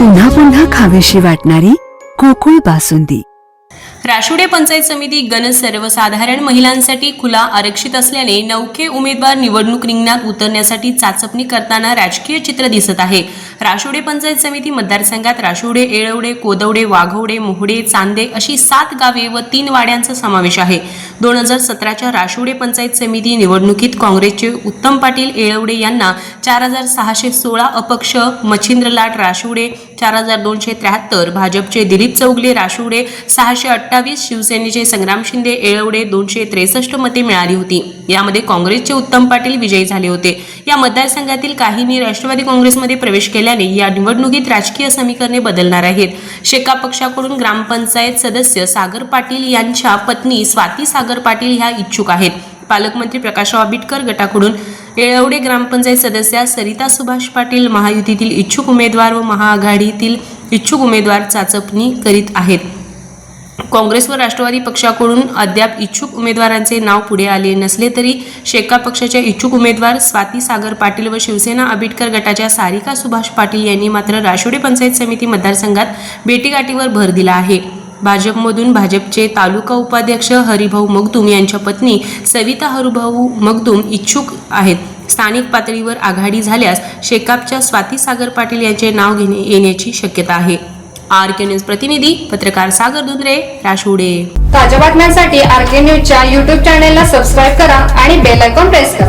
पुन्हा पुन्हा खावीशी वाटणारी कोकुळ बासुंदी. राशुडे पंचायत समिती गण सर्वसाधारण महिलांसाठी खुला आरक्षित असल्याने नौखे उमेदवार निवडणूक रिंगणात उतरण्यासाठी चाचपणी करताना राजकीय चित्र दिसत आहे. राशुडे पंचायत समिती मतदारसंघात राशुडे येळवडे कोदवडे वाघवडे मोहडे चांदे अशी सात गावे व तीन वाड्यांचा समावेश आहे. दोन हजार सतराच्या राशोडे पंचायत समिती निवडणुकीत काँग्रेसचे उत्तम पाटील येळवडे यांना चार हजार सहाशे सोळा अपक्ष मच्छिंद्रलाट राशोडे चार हजार दोनशे त्र्याहत्तर भाजपचे दिलीप चौगले राशोडे सहाशे अठ्ठावीस शिवसेनेचे संग्राम शिंदे येळवडे दोनशे त्रेसष्ट मते मिळाली होती. यामध्ये काँग्रेसचे उत्तम पाटील विजयी झाले होते. या मतदारसंघातील काहींनी राष्ट्रवादी काँग्रेसमध्ये प्रवेश केल्याने या निवडणुकीत राजकीय समीकरणे बदलणार आहेत. शेका पक्षाकडून ग्रामपंचायत सदस्य सागर पाटील यांच्या पत्नी स्वाती सागर पाटील ह्या इच्छुक आहेत. पालकमंत्री प्रकाशराव आंबेडकर गटाकडून येळवडे ग्रामपंचायत सदस्या सरिता सुभाष पाटील महायुतीतील इच्छुक उमेदवार व महाआघाडीतील इच्छुक उमेदवार चाचपणी करीत आहेत. काँग्रेस व राष्ट्रवादी पक्षाकडून अद्याप इच्छुक उमेदवारांचे नाव पुढे आले नसले तरी शेका पक्षाच्या इच्छुक उमेदवार स्वाती सागर पाटील व शिवसेना आंबेडकर गटाच्या सारिका सुभाष पाटील यांनी मात्र राशोडे पंचायत समिती मतदारसंघात भेटीगाठीवर भर दिला आहे. भाजपमधून भाजपचे तालुका उपाध्यक्ष हरिभाऊ मगदूम यांच्या पत्नी सविता हरिभाऊ मगदूम इच्छुक आहेत. स्थानिक पातळीवर आघाडी झाल्यास शेकापच्या स्वाती सागर पाटील यांचे नाव घेणे येण्याची शक्यता आहे. आर के न्यूज प्रतिनिधी पत्रकार सागर दुधरे राशोडे. ताज्या बातम्यांसाठी आर के न्यूजच्या युट्यूब चॅनेलला सबस्क्राईब करा आणि बेल आयकॉन प्रेस करा.